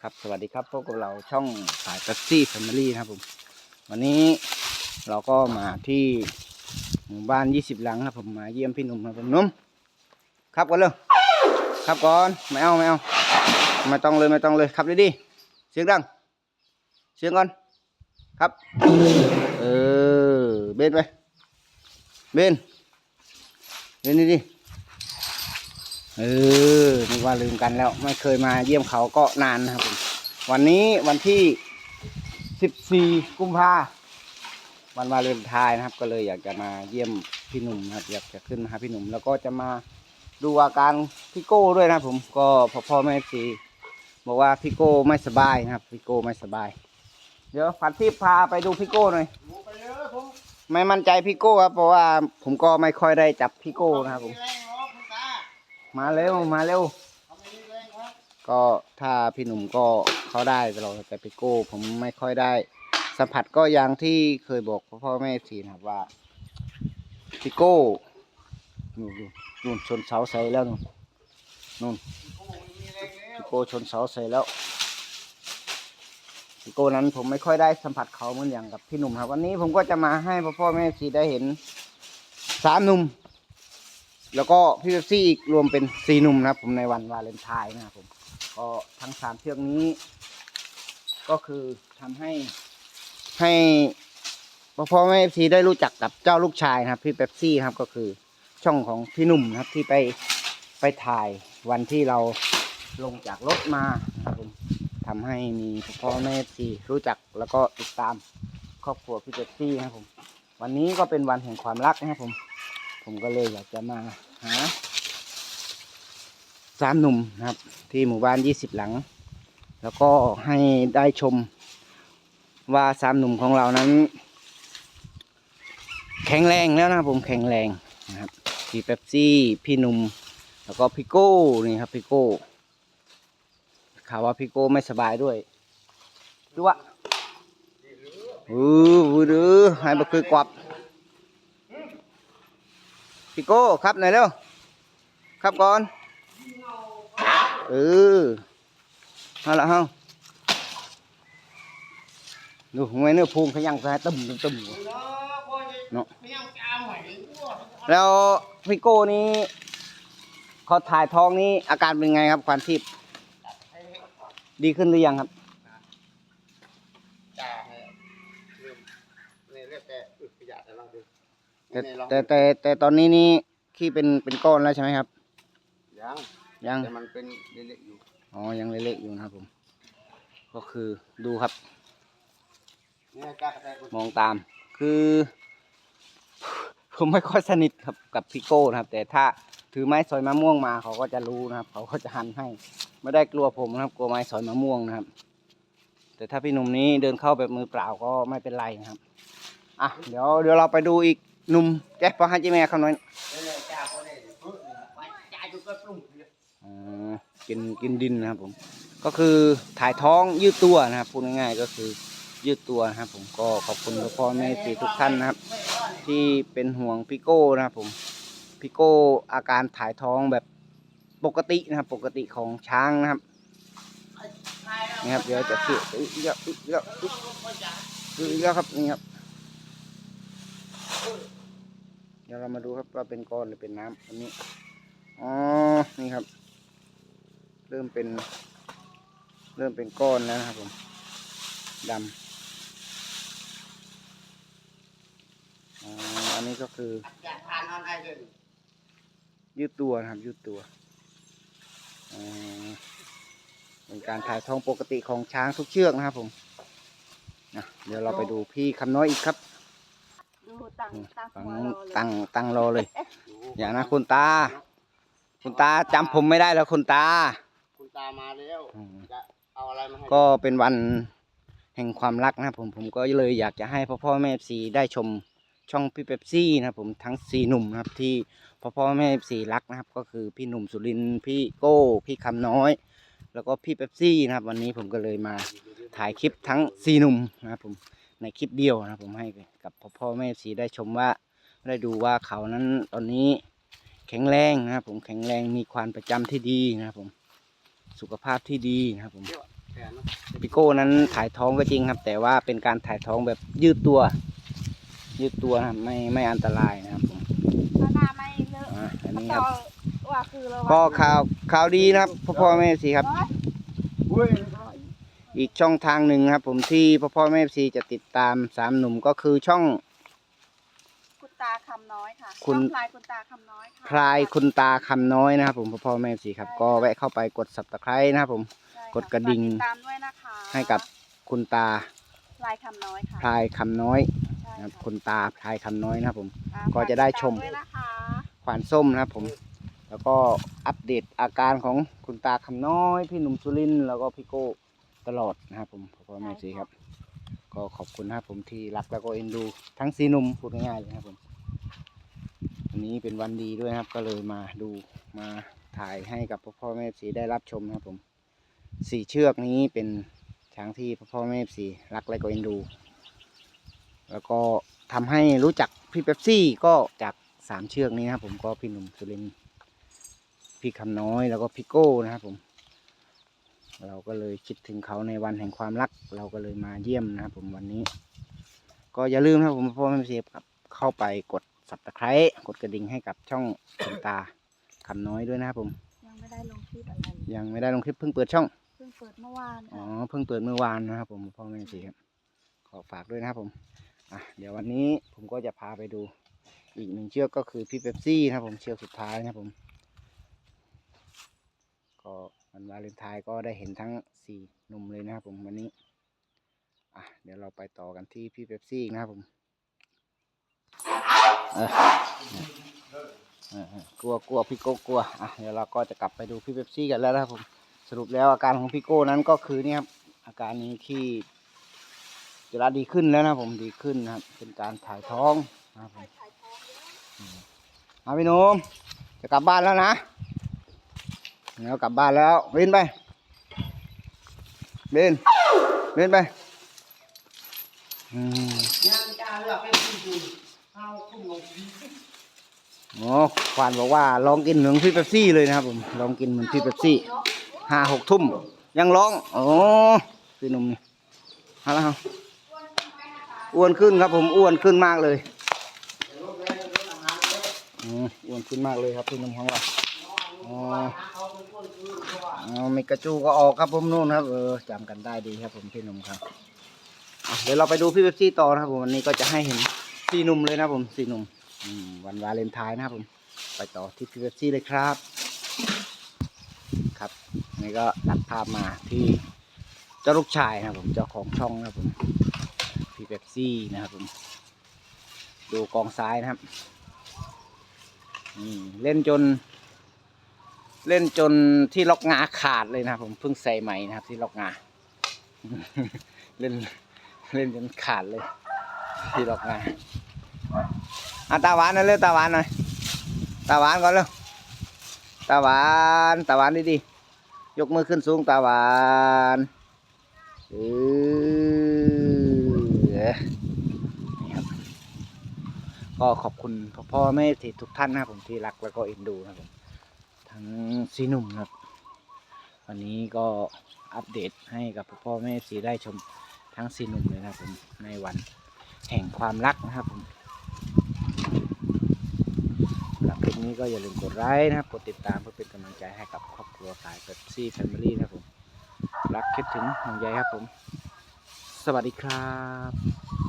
ครับสวัสดีครับพบกับเราช่องสายเ e ปซี่แฟมิลี่นะครับผมวันนี้เราก็มาที่หมู่บ้าน 20 หลังครับผมมาเยี่ยมพี่หนุ่มครับผมนุ่มครับก่อนเลยครับก่อนไม่เอาไม่เอาไม่ต้องเลยไม่ต้องเลยครับดีดีเสียงดังเสียงก่อนครับเออเบนไปเบนเบนนี่ดิ เออนึกว่าลืมกันแล้ว ไม่เคยมาเยี่ยมเขาก็นานนะครับผมวันนี้วันที่ 14 กุมภาวันวาเลนไทน์นะครับ ก็เลยอยากจะมาเยี่ยมพี่หนุ่มนะครับ อยากจะขึ้นมาหาพี่หนุ่ม แล้วก็จะมาดูอาการพี่โก้ด้วยนะครับผมก็พ่อพ่อแม่สีบอกว่าพี่โก้ไม่สบายนะครับพี่โก้ไม่สบาย เดี๋ยวฝันที่พาไปดูพี่โก้หน่อยไปเลยผมไม่มั่นใจพี่โก้ครับเพราะว่าผมก็ไม่ค่อยได้จับพี่โก้นะครับผม มาเร็วมาเร็ว ก็ถ้าพี่หนุ่มก็เขาได้ตลอดแต่พี่โก้ผมไม่ค่อยได้ สัมผัสก็อย่างที่เคยบอกพ่อแม่ทีนะครับว่าพี่โก้นู่นนู่นชนเสาใส่แล้วนู่นนู่นโอ้ยมีแรงแล้วพี่โก้ชนเสาใส่แล้วพี่โก้นั้นผมไม่ค่อยได้สัมผัสเขาเหมือนอย่างกับพี่หนุ่มครับ วันนี้ผมก็จะมาให้พ่อพ่อแม่ทีได้เห็นสามหนุ่ม แล้วก็พี่เบปซี่อีกรวมเป็นสี่หนุ่มนะครับผมในวันวาเลนไทน์นะครับผมก็ทั้งสามเชือกนี้ ก็คือทำให้ให้พ่อพ่อแม่ทีได้รู้จักกับเจ้าลูกชายนะครับ พี่เป๊ปซี่ครับก็คือช่องของพี่หนุ่มนะครับที่ไปไปถ่ายวันที่เราลงจากรถมานะครับผมทำให้มีพ่อพ่อแม่ทีรู้จักแล้วก็ติดตามครอบครัวพี่เป๊ปซี่นะครับผมวันนี้ก็เป็นวันแห่งความรักนะครับผม ผมก็เลยอยากจะมาหาสามหนุ่มนะครับ ที่หมู่บ้านยี่สิบหลัง แล้วก็ให้ได้ชมว่าสามหนุ่มของเรานั้น แข็งแรงแล้วนะผมแข็งแรงนะครับพี่เป๊ปซี่พี่หนุ่มแล้วก็พี่โก้นี่ครับพี่โก้ข่าวว่าพี่โก้ไม่สบายด้วยดูวะเออวือดือให้บักคือกวับ พี่โก้ครับหน่อยเร็วครับก่อนเออเอาละเฮาดูไงเนื้อพุงขยังใส่ตึมตึมตึมเนาะแล้วพี่โก้นี้เขาถ่ายท้องนี้อาการเป็นไงครับควานทิพย์ดีขึ้นหรือยังครับ จ่าเนี่ยเริ่มเนี่ยเรียกแต่อึขยะแต่ลองดู แต่เนี่ยลองแต่แต่แต่ตอนนี้นี่ขี้เป็นเป็นก้อนแล้วใช่ไหมครับ ยังยังแต่มันเป็นเละๆอยู่อ๋อยังเละๆอยู่นะครับผม ก็คือดูครับ เนี่ยกล้ากระแทกมองตาม คือ ผมไม่ค่อยสนิทครับกับพี่โก้นะครับ แต่ถ้าถือไม้สอยมะม่วงมาเขาก็จะรู้นะครับ เขาก็จะหันให้ ไม่ได้กลัวผมนะครับ กลัวไม้สอยมะม่วงนะครับ แต่ถ้าพี่หนุ่มนี้เดินเข้าแบบมือเปล่าก็ไม่เป็นไรนะครับ อะเดี๋ยวเดี๋ยวเราไปดูอีก หนุ่มแจ๊คพอให้จีแม่เนี่ยจ่าคนนี้พึ่งไปจ่าจุดก็ปรุงเลยอ๋อกินกินดินนะครับผม ก็คือถ่ายท้องยืดตัวนะครับพูดง่ายๆก็คือยืดตัวนะครับผมก็ขอบคุณพ่อแม่สีทุกท่านนะครับ ที่เป็นห่วงพี่โก้นะครับผมพี่โก้อาการถ่ายท้องแบบปกตินะครับ ปกติของช้างนะครับนี่ครับเดี๋ยวจะเสียอีกแล้วอีกแล้วอีกแล้วครับนี่ครับ เดี๋ยวเรามาดูครับว่าเป็นก้อนหรือเป็นน้ำอันนี้อ๋อนี่ครับ เริ่มเป็น เริ่มเป็นก้อนแล้วนะครับผมดำอ๋ออันนี้ก็คือยืดตัวนะครับ ยืดตัวอ๋อเป็นการถ่ายท้องปกติของช้างทุกเชือกนะครับผมเดี๋ยวเราไปดูพี่คำน้อยอีกครับ ดูตั้งตั้งฝั่งหัวนู้นรอเลยตั้งตั้งรอเลย อย่างนะคุณตา คุณตาจำผมไม่ได้แล้วคุณตา คุณตามาแล้วอืม จะเอาอะไรมาให้ก็เป็นวันแห่งความรักนะครับผมผมก็เลยอยากจะให้พ่อพ่อแม่ซีได้ชมช่องพี่เป๊ปซี่นะครับผมทั้งสี่หนุ่มนะครับที่พ่อพ่อแม่ซีรักนะครับ ก็คือพี่หนุ่มสุรินทร์พี่โก้พี่คำน้อย แล้วก็พี่เป๊ปซี่นะครับ วันนี้ผมก็เลยมาถ่ายคลิปทั้งสี่หนุ่มนะครับผม ในคลิปเดียวนะครับผมให้กับพ่อพ่อแม่ซีได้ชมว่าได้ดูว่าเขานั้นตอนนี้แข็งแรงนะครับผมแข็งแรงมีความประจำที่ดีนะครับผมสุขภาพที่ดีนะครับผมแค่เนาะพี่โก้นั้นถ่ายท้องก็จริงครับ แต่ว่าเป็นการถ่ายท้องแบบยืดตัว ยืดตัวนะครับไม่ไม่อันตรายนะครับผมถ้าหน้าไม่เลอะอะอันนี้ก็ครับว่าคือเราก็ข่าวข่าวดีนะครับพ่อพ่อแม่สีครับ อุ้ยอีกช่องทางหนึ่งนะครับ ผมที่พ่อพ่อแม่สีจะติดตามสามหนุ่มก็คือช่อง คุณตาคำน้อยค่ะคุณ ช่องพลายคุณตาคำน้อยค่ะพลายคุณตาคำน้อยนะครับผมพ่อพ่อแม่สีครับ ก็แวะเข้าไปกด subscribe นะครับผม ใช่ค่กดกระดิ่ง ฝาติดตามด้วยนะคะให้กับคุณตาพลายคำน้อยค่ะพลายคำน้อยใช่นะครับค่ะคุณตาพลายคำน้อยนะครับผม อ่าก็จะได้ชม ฝากติตาด้วยนะคะขวานส้มนะครับผม แล้วก็อัปเดตอาการของคุณตาคำน้อย พี่หนุ่มสุรินทร์แล้วก็พี่โก้ ตลอดนะครับผมพ่อพ่อแม่สีครับ ก็ขอบคุณนะครับผมที่รักแล้วก็เอ็นดู ทั้งสีหนุ่มพูดง่ายๆเลยนะครับผมวันนี้เป็นวันดีด้วยนะครับ ก็เลยมาดูมาถ่ายให้กับพ่อพ่อแม่สีได้รับชมนะครับผมสี่เชือกนี้เป็นช้างที่พ่อพ่อแม่สีรักและก็เอ็นดู แล้วก็ทำให้รู้จักพี่เป๊ปซี่ก็จากสามเชือกนี้นะครับผมก็พี่หนุ่มสุรินทร์พี่คำน้อยแล้วก็พี่โก้นะครับผม เราก็เลยคิดถึงเขาในวันแห่งความรัก เราก็เลยมาเยี่ยมนะครับผมวันนี้ ก็อย่าลืมนะครับผมพ่อแม่เซฟครับเข้าไปกดสับตะไคร้กดกระดิ่งให้กับช่องคุณตาคำน้อยด้วยนะครับผม ยังไม่ได้ลงคลิปอะไรเลยยังไม่ได้ลงคลิปเพิ่งเปิดช่อง เพิ่งเปิดเมื่อวานอ๋อค่ะเพิ่งเปิดเมื่อวานนะครับผมพ่อแม่สีครับขอฝากด้วยนะครับผมอะเดี๋ยววันนี้ผมก็จะพาไปดู อีกหนึ่งเชือกก็คือพี่เป๊ปซี่นะครับผมเชือกสุดท้ายนะครับผม ก็ วันวาเลนไทน์ก็ได้เห็นทั้งสี่หนุ่มเลยนะครับผมวันนี้อะเดี๋ยวเราไปต่อกันที่พี่เป๊ปซี่อีกนะครับผมกลัวกลัวพี่โก้กลัวอะเดี๋ยวเราก็จะกลับไปดูพี่เป๊ปซี่กันแล้วนะครับผมสรุปแล้วอาการของพี่โก้นั้นก็คือนี่ครับอาการนี้ที่จะรัดีขึ้นแล้วนะผมดีขึ้นนะครับ เป็นการถ่ายท้องนะครับผมอืมาพี่นุ่มจะกลับบ้านแล้วนะ เดี๋ยวกลับบ้านแล้วเบนไปเบนเบนไปอืมยังจะเลือกให้คุณดูเอาคุณลงโอ้ควานบอกว่าลองกินเหมือนพี่เป๊ปซี่เลยนะครับผมลองกินเหมือนพี่เป๊ปซี่ห้าหกทุ่มยังร้องโอ้พี่หนุ่มนี่เอาละครับอ้วนขึ้นครับผมอ้วนขึ้นมากเลยอ้วนขึ้นมากเลยครับพี่หนุ่มของเราอ๋อ อมีกระจูก็ออกครับผมนู่นครับ เออจำกันได้ดีครับผมพี่หนุ่มครับ เดี๋ยวเราไปดูพี่เป๊ปซี่ต่อนะครับผมวันนี้ก็จะให้เห็นสี่หนุ่มเลยนะครับผมสี่หนุ่มอืมวันวาเลนไทน์นะครับผม ไปต่อที่พี่เบปซี่เลยครับ ครับนี่ก็ตัดภาพมาที่เจ้าลูกชายนะครับผมเจ้าของช่องนะครับผมพี่เบปซี่นะครับผม ดูกองซ้ายนะครับนี่เล่นจน เล่นจนที่ล็อกงาขาดเลยนะครับผมเพิ่งใส่ใหม่นะครับ ที่ล็อกงาเล่นเล่นจนขาดเลย ที่ล็อกงาอะตาหวานหน่อยเร็วตาหวานหน่อยตาหวานก่อนเร็วตาหวานตาหวานดีๆยกมือขึ้นสูงตาหวานเออก็ขอบคุณพ่อพ่อแม่ที่ทุกท่านนะครับผมที่รักแล้วก็เอ็นดูนะครับผม ทั้งซีหนุ่มนะครับ วันนี้ก็อัปเดตให้กับพ่อแม่สีได้ชมทั้งซีหนุ่มเลยนะครับผมในวันแห่งความรักนะครับผมสำหรับคลิปนี้ก็อย่าลืมกดไลค์นะครับ กดติดตามเพื่อเป็นกำลังใจให้กับครอบครัวสายเ e ปซี่แฟมิลี่นะครับผม รักคิดถึงห่วงใยครับผม สวัสดีครับ